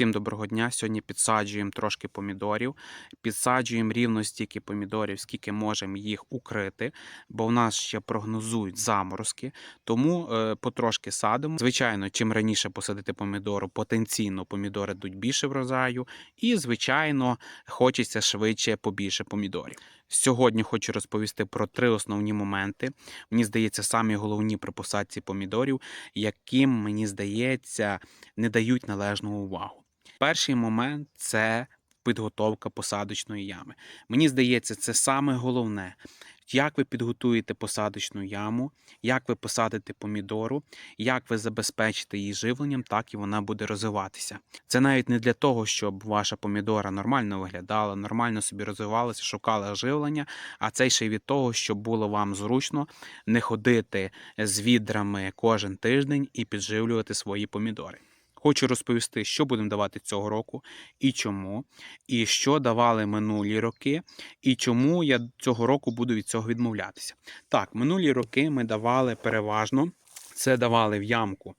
Всім доброго дня. Сьогодні підсаджуємо трошки помідорів. Підсаджуємо рівно стільки помідорів, скільки можемо їх укрити, бо в нас ще прогнозують заморозки. Тому е, потрошки садимо. Звичайно, чим раніше посадити помідору, потенційно помідори дадуть більше врожаю. І, звичайно, хочеться швидше побільше помідорів. Сьогодні хочу розповісти про три основні моменти. Мені здається, самі головні при посадці помідорів, яким мені здається, не дають належну увагу. Перший момент це підготовка посадочної ями. Мені здається, це саме головне. Як ви підготуєте посадочну яму, як ви посадите помідору, як ви забезпечите її живленням, так і вона буде розвиватися. Це навіть не для того, щоб ваша помідора нормально виглядала, нормально собі розвивалася, шукала живлення, а це ще й від того, щоб було вам зручно не ходити з відрами кожен тиждень і підживлювати свої помідори. Хочу розповісти, що будемо давати цього року і чому, і що давали минулі роки, і чому я цього року буду від цього відмовлятися. Так, минулі роки ми давали переважно, це давали в ямку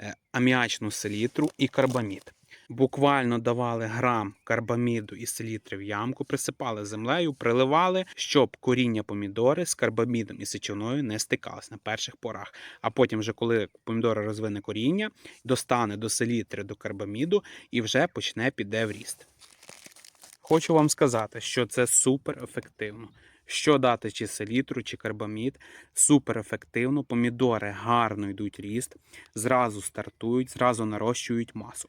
е, аміачну селітру і карбамід. Буквально давали грам карбаміду і селітри в ямку, присипали землею, приливали, щоб коріння помідори з карбамідом і сечовиною не стикалось на перших порах. А потім, вже коли помідора розвине коріння, достане до селітри, до карбаміду і вже почне піде в ріст. Хочу вам сказати, що це супер ефективно. Що дати чи селітру, чи карбамід, супер ефективно. Помідори гарно йдуть ріст, зразу стартують, зразу нарощують масу.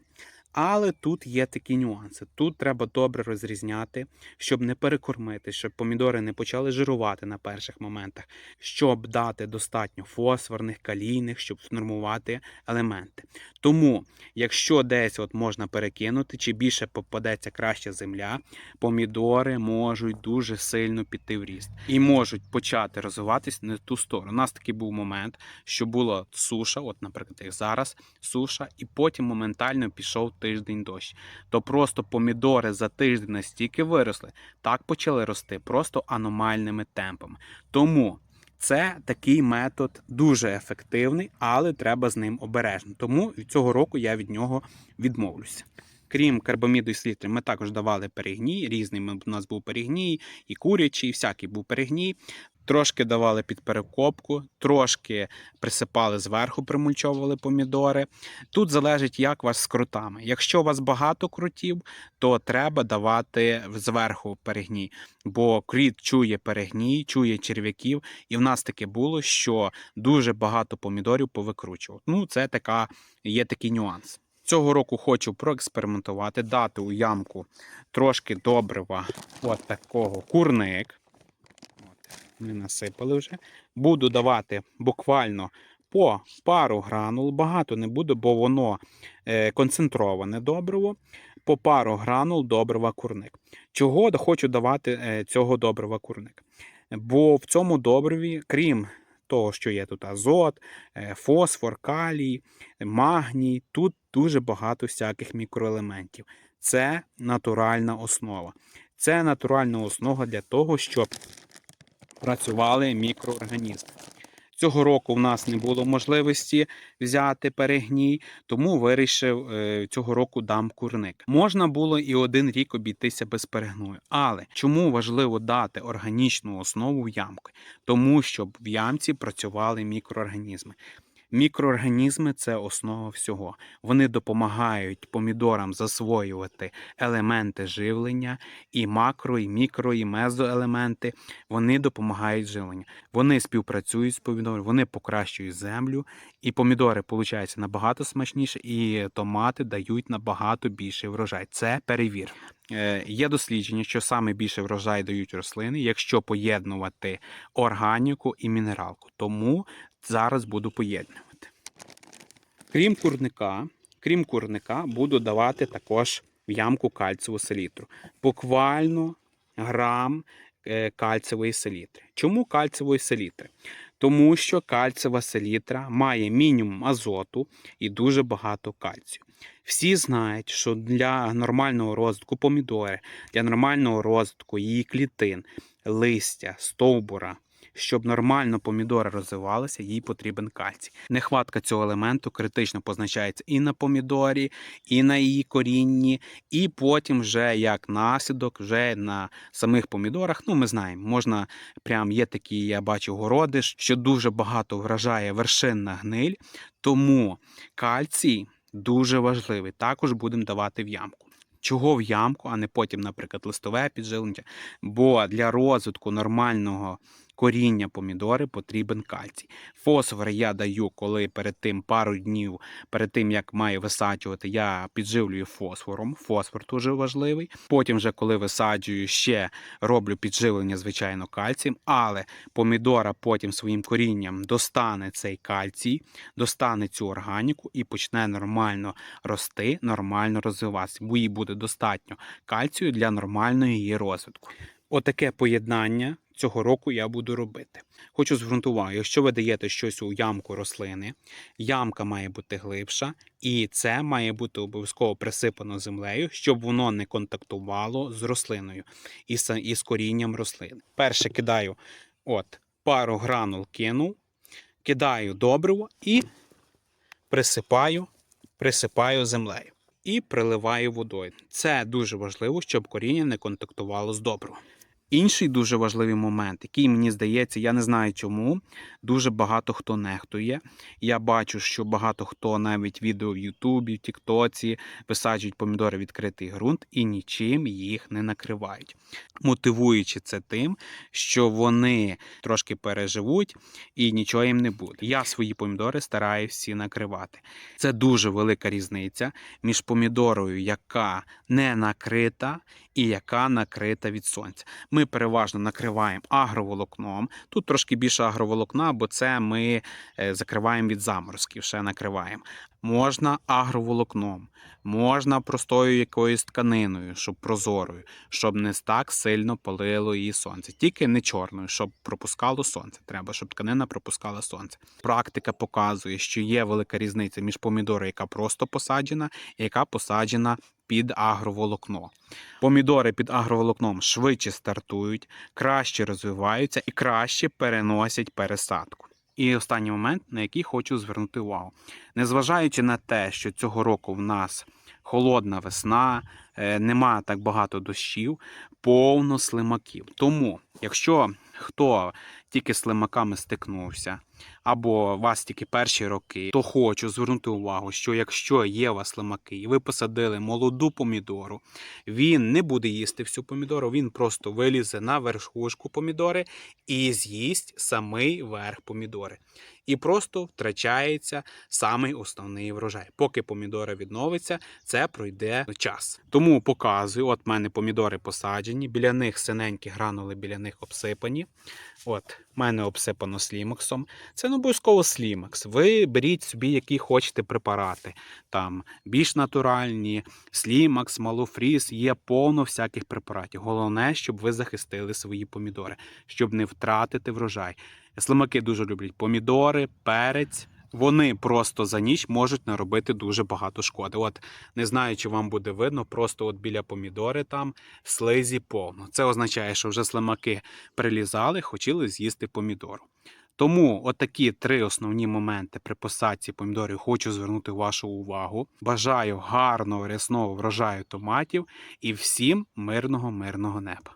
Але тут є такі нюанси. Тут треба добре розрізняти, щоб не перекормити, щоб помідори не почали жирувати на перших моментах, щоб дати достатньо фосфорних, калійних, щоб сформувати елементи. Тому, якщо десь от можна перекинути, чи більше попадеться краща земля, помідори можуть дуже сильно піти в ріст і можуть почати розвиватись не в ту сторону. У нас такий був момент, що була суша, от, наприклад, як зараз суша, і потім моментально пішов тиждень дощ. То просто помідори за тиждень настільки виросли, так почали рости просто аномальними темпами. Тому. Це такий метод дуже ефективний, але треба з ним обережно. Тому цього року я від нього відмовлюся. Крім карбаміду і слітри, ми також давали перегній. Різний у нас був перегній, і курячий, і всякий був перегній. Трошки давали під перекопку, трошки присипали зверху, примульчовували помідори. Тут залежить, як вас з крутами. Якщо у вас багато крутів, то треба давати зверху перегній, бо кріт чує перегній, чує черв'яків, і в нас таке було, що дуже багато помідорів повикручував. Ну, це така, є такий нюанс. Цього року хочу проекспериментувати, дати у ямку трошки добрива от такого курник. Ми насипали вже. Буду давати буквально по пару гранул. Багато не буду, бо воно е, концентроване добриво. По пару гранул добрива курник. Чого хочу давати е, цього добрива курник? Бо в цьому добриві, крім того, що є тут азот, е, фосфор, калій, магній, тут дуже багато всяких мікроелементів. Це натуральна основа. Це натуральна основа для того, щоб працювали мікроорганізми. Цього року в нас не було можливості взяти перегній, тому вирішив е, цього року дам курник. Можна було і один рік обійтися без перегною. Але чому важливо дати органічну основу в ямку? Тому що в ямці працювали мікроорганізми. Мікроорганізми це основа всього. Вони допомагають помідорам засвоювати елементи живлення, і макро, і мікро, і мезоелементи. Вони допомагають живленню. Вони співпрацюють з помідором, вони покращують землю, і помідори получаються набагато смачніше, і томати дають набагато більший врожай. Це перевір. Е, Є дослідження, що саме більше врожай дають рослини, якщо поєднувати органіку і мінералку. Тому зараз буду поєднувати. Крім курника, крім курника, буду давати також в ямку кальцеву селітру. Буквально грам е, кальцевої селітри. Чому кальцевої селітри? Тому що кальцева селітра має мінімум азоту і дуже багато кальцію. Всі знають, що для нормального розвитку помідори, для нормального розвитку її клітин, листя, стовбура, щоб нормально помідори розвивалися, їй потрібен кальцій. Нехватка цього елементу критично позначається і на помідорі, і на її корінні, і потім вже як наслідок, вже на самих помідорах. Ну, ми знаємо, можна прям є такі, я бачу, городи, що дуже багато вражає вершинна гниль, тому кальцій дуже важливий. Також будемо давати в ямку. Чого в ямку, а не потім, наприклад, листове підживлення? Бо для розвитку нормального коріння помідори потрібен кальцій. Фосфор я даю, коли перед тим пару днів, перед тим як маю висаджувати, я підживлюю фосфором. Фосфор дуже важливий. Потім, вже коли висаджую, ще роблю підживлення, звичайно, кальцієм, але помідора потім своїм корінням достане цей кальцій, достане цю органіку і почне нормально рости, нормально розвиватися, бо їй буде достатньо кальцію для нормального її розвитку. Отаке поєднання цього року я буду робити. Хочу увагу, якщо ви даєте щось у ямку рослини, ямка має бути глибша, і це має бути обов'язково присипано землею, щоб воно не контактувало з рослиною і з, і з корінням рослини. Перше кидаю от пару гранул кинув, кидаю добриво і присипаю, присипаю землею і приливаю водою. Це дуже важливо, щоб коріння не контактувало з добривом. Інший дуже важливий момент, який мені здається, я не знаю чому. Дуже багато хто нехтує. Я бачу, що багато хто навіть відео в Ютубі, в Тіктоці висаджують помідори відкритий ґрунт і нічим їх не накривають. Мотивуючи це тим, що вони трошки переживуть і нічого їм не буде. Я свої помідори стараюся всі накривати. Це дуже велика різниця між помідорою, яка не накрита, і яка накрита від сонця. Ми переважно накриваємо агроволокном. Тут трошки більше агроволокна, бо це ми е, закриваємо від заморозків, ще накриваємо. Можна агроволокном, можна простою якоюсь тканиною, щоб прозорою, щоб не так сильно палило її сонце. Тільки не чорною, щоб пропускало сонце. Треба, щоб тканина пропускала сонце. Практика показує, що є велика різниця між помідорою, яка просто посаджена, і яка посаджена під агроволокно. Помідори під агроволокном швидше стартують, краще розвиваються і краще переносять пересадку. І останній момент, на який хочу звернути увагу. Незважаючи на те, що цього року в нас холодна весна, е, нема так багато дощів, повно слимаків. Тому, якщо хто тільки з слимаками стикнувся, або вас тільки перші роки, то хочу звернути увагу, що якщо є у вас лимаки, і ви посадили молоду помідору, він не буде їсти всю помідору, він просто вилізе на верхушку помідори і з'їсть самий верх помідори. І просто втрачається самий основний врожай. Поки помідори відновиться, це пройде час. Тому показую: от в мене помідори посаджені, біля них синенькі гранули, біля них обсипані. От, в мене обсипано слімаксом. Це не обов'язково слімакс. Ви беріть собі, які хочете препарати. Там більш натуральні, слімакс, малофріз, є повно всяких препаратів. Головне, щоб ви захистили свої помідори, щоб не втратити врожай. Слимаки дуже люблять помідори, перець. Вони просто за ніч можуть наробити дуже багато шкоди. От не знаю, чи вам буде видно, просто от біля помідори там слизі повно. Це означає, що вже слимаки прилізали, хотіли з'їсти помідору. Тому отакі три основні моменти при посадці помідорів хочу звернути вашу увагу. Бажаю гарного рясного врожаю томатів і всім мирного, мирного неба.